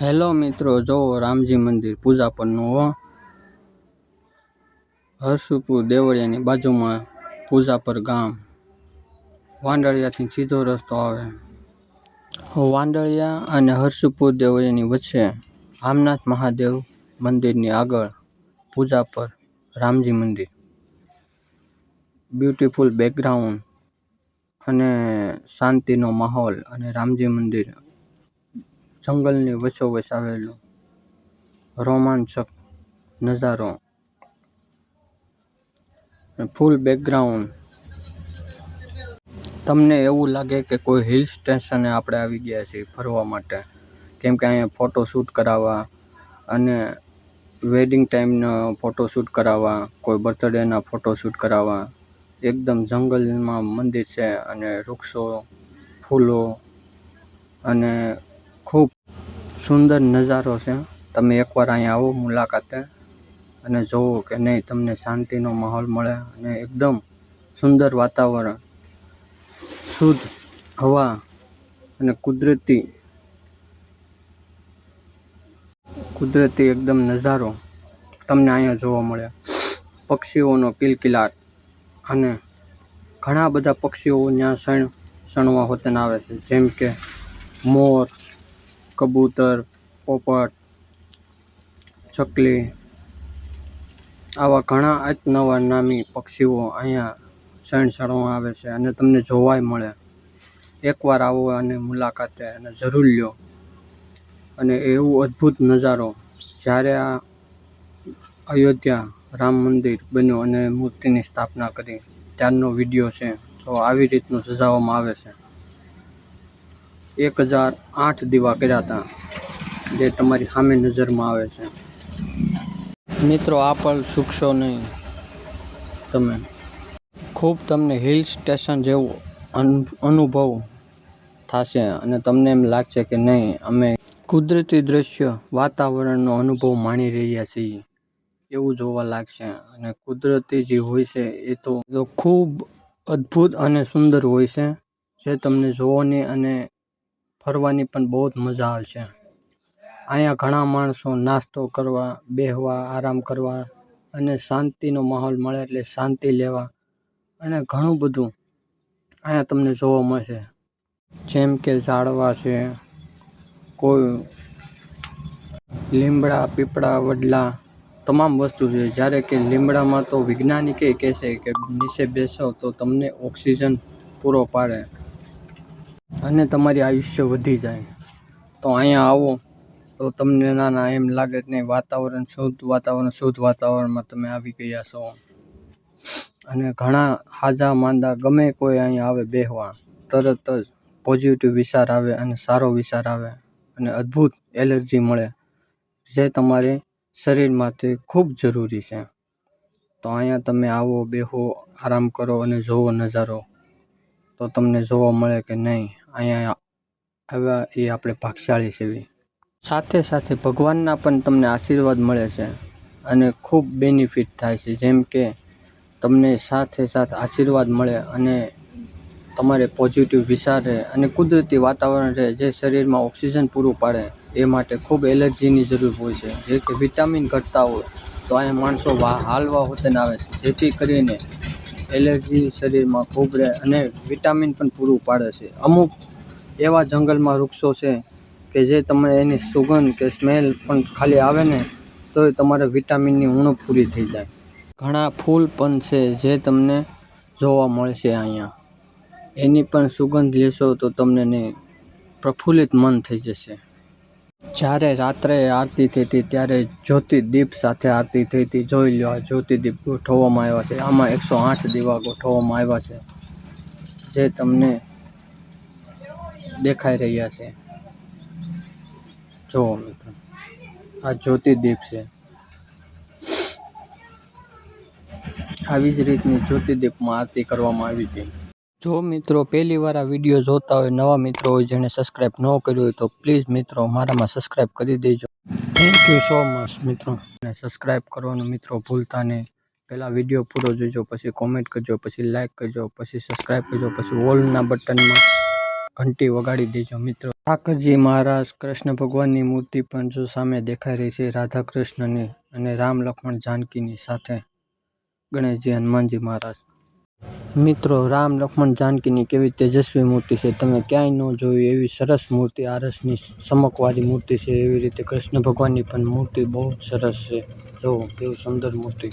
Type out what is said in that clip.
Hello મિત્રો, જો રામજી મંદિર પૂજા પરનું હો. હરસુપુર દેવળિયાની બાજુમાં પૂજાપર ગામ. વાંડળિયાથી સીધો રસ્તો આવે. વાંડળિયા અને હર્ષપુર દેવળિયાની વચ્ચે રામનાથ મહાદેવ મંદિરની આગળ પૂજાપર રામજી મંદિર. બ્યુટીફુલ બેકગ્રાઉન્ડ અને શાંતિનો માહોલ અને રામજી મંદિર જંગલની વચોવચ આવેલું રોમાંચક નજારો ફૂલ બેકગ્રાઉન્ડ તમને એવું લાગે કે કોઈ હિલ સ્ટેશને આપણે આવી ગયા છીએ ફરવા માટે? કેમ કે અહીંયા ફોટોશૂટ કરાવવા અને વેડિંગ ટાઈમનો ફોટોશૂટ કરાવવા, કોઈ બર્થડેના ફોટોશૂટ કરાવવા, એકદમ જંગલમાં મંદિર છે અને વૃક્ષો, ફૂલો અને ખૂબ સુંદર નજારો છે. તમે એકવાર અહીંયા આવો મુલાકાતે અને જુઓ કે નહીં, તમને શાંતિનો માહોલ મળે અને એકદમ સુંદર વાતાવરણ, શુદ્ધ હવા અને કુદરતી કુદરતી એકદમ નજારો તમને અહીંયા જોવા મળે. પક્ષીઓનો કિલકિલાટ અને ઘણા બધા પક્ષીઓ ત્યાં શણ શણવા હોતન આવે છે. જેમ કે મોર કબૂતર, પોપટ ચકલી આવા ઘણા અતનવા નામી પક્ષીઓ અહીંયા શણ આવે છે અને તમને જોવાય મળે. એકવાર આવો અને મુલાકાતે અને જરૂર લ્યો. અને એવું અદ્ભુત નજારો જ્યારે આ અયોધ્યા રામ મંદિર બન્યું અને મૂર્તિની સ્થાપના કરી. ત્યારનો વીડિયો છે. તો આવી રીતનું સજાવવામાં આવે છે. એક હજાર આઠ દીવા કર્યા હતા, જે તમારી સામે નજરમાં આવે છે. મિત્રો, આ પણ ચૂકશો નહીં? તમે? ખૂબ તમને હિલ સ્ટેશન જેવું અન- અનુભવ થશે અને તમને એમ લાગશે કે નહીં, અમે કુદરતી દ્રશ્ય વાતાવરણનો અનુભવ માણી રહ્યા છીએ. એવું જોવા લાગશે અને કુદરતી જે હોય છે, એ તો ખૂબ અદ્ભુત અને સુંદર હોય છે, જે તમને જોવાની અને ફરવાની પણ બહુ જ મજા આવશે અહીંયા ઘણા માણસો નાસ્તો કરવા, બેહવા, આરામ કરવા અને શાંતિનો માહોલ મળે એટલે શાંતિ લેવા અને ઘણું બધું અહીંયા તમને જોવા મળશે. જેમ કે ઝાડવા છે, કોઈ લીમડા, પીપળા, વડલા, તમામ વસ્તુ છે. જ્યારે કે લીમડામાં તો વૈજ્ઞાનિકે કહે છે કે નીચે બેસો તો તમને ઓક્સિજન પૂરો પાડે. અને તમારી આયુષ્ય વધી જાય. તો અહીંયા આવો. તો તમને ના ના એમ લાગે કે નહીં, વાતાવરણ શુદ્ધ વાતાવરણ, શુદ્ધ વાતાવરણમાં તમે આવી ગયા છો. અને ઘણા હાજા માંદા ગમે કોઈ અહીંયા આવે બેહવા, તરત જ પોઝિટિવ વિચાર આવે અને સારો વિચાર આવે અને અદ્ભુત એલર્જી મળે, જે તમારે શરીરમાંથી ખૂબ જરૂરી છે. તો અહીંયા તમે આવો, બેહો, આરામ કરો અને જોવો નજારો. તો તમને જોવા મળે કે નહીં. અહીંયા આવ્યા એ આપણે ભાગશાળી સેવી સાથે સાથે ભગવાનના પણ તમને આશીર્વાદ મળે છે અને ખૂબ બેનિફિટ થાય છે. જેમ કે તમને સાથે સાથ આશીર્વાદ મળે અને તમારે પોઝિટિવ વિચાર રહે અને કુદરતી વાતાવરણ રહે જે શરીરમાં ઓક્સિજન પૂરું પાડે એ માટે ખૂબ એલર્જીની જરૂર હોય છે. જે કે વિટામિન ઘટતા હોય તો અહીંયા માણસો હાલવા હોતન આવે છે. જેથી કરીને એલર્જી શરીરમાં ખૂબ રહે અને વિટામિન પણ પૂરું પાડે છે. અમુક એવા જંગલમાં વૃક્ષો છે કે જે તમે એની સુગંધ કે સ્મેલ પણ ખાલી આવે ને તોય તમારે વિટામિનની ઉણપ પૂરી થઈ જાય. ઘણા ફૂલ પણ છે જે તમને જોવા મળશે અહીંયા. એની પણ સુગંધ લેશો તો તમને નહીં પ્રફુલ્લિત મન થઈ જશે. જ્યારે રાત્રે આરતી થઈ હતી ત્યારે જ્યોતિ દીપ સાથે આરતી થઈ હતી જોઈ લો આ ગોઠવવામાં આવ્યા છે. આમાં એકસો આઠ દીવા ગોઠવવામાં આવ્યા છે, જે તમને દેખાઈ રહ્યા છે. જુઓ મિત્રો, આ જ્યોતિર્દીપ છે. આવી જ રીતની જ્યોતિદીપમાં આરતી કરવામાં આવી હતી. જો મિત્રો પહેલીવાર આ વીડિયો જોતા હોય, નવા મિત્રો હોય જેણે સબસ્ક્રાઈબ ન કર્યું હોય તો પ્લીઝ મિત્રો મારામાં સબસ્ક્રાઈબ કરી દેજો. થેન્ક યુ સો મચ મિત્રો. અને સબસ્ક્રાઈબ કરવાનું મિત્રો ભૂલતા નહીં. પહેલાં વીડિયો પૂરો જોજો, પછી કોમેન્ટ કરજો, પછી લાઇક કરજો, પછી સબસ્ક્રાઈબ કરજો, પછી ઓલના બટનમાં ઘંટી વગાડી દેજો મિત્રો. ઠાકરજી મહારાજ કૃષ્ણ ભગવાનની મૂર્તિ પણ જો સામે દેખાઈ રહી છે રાધા કૃષ્ણની અને રામ લક્ષ્મણ જાનકીની સાથે. ગણેશજી હનુમાનજી મહારાજ. મિત્રો, રામ લક્ષ્મણ જાનકીની કેવી તેજસ્વી મૂર્તિ છે? તમે ક્યાંય ન જોયું એવી સરસ મૂર્તિ, આરસની ચમકવાળી મૂર્તિ છે એવી રીતે કૃષ્ણ ભગવાનની પણ મૂર્તિ બહુ જ સરસ છે. જુઓ, કેવું સુંદર મૂર્તિ.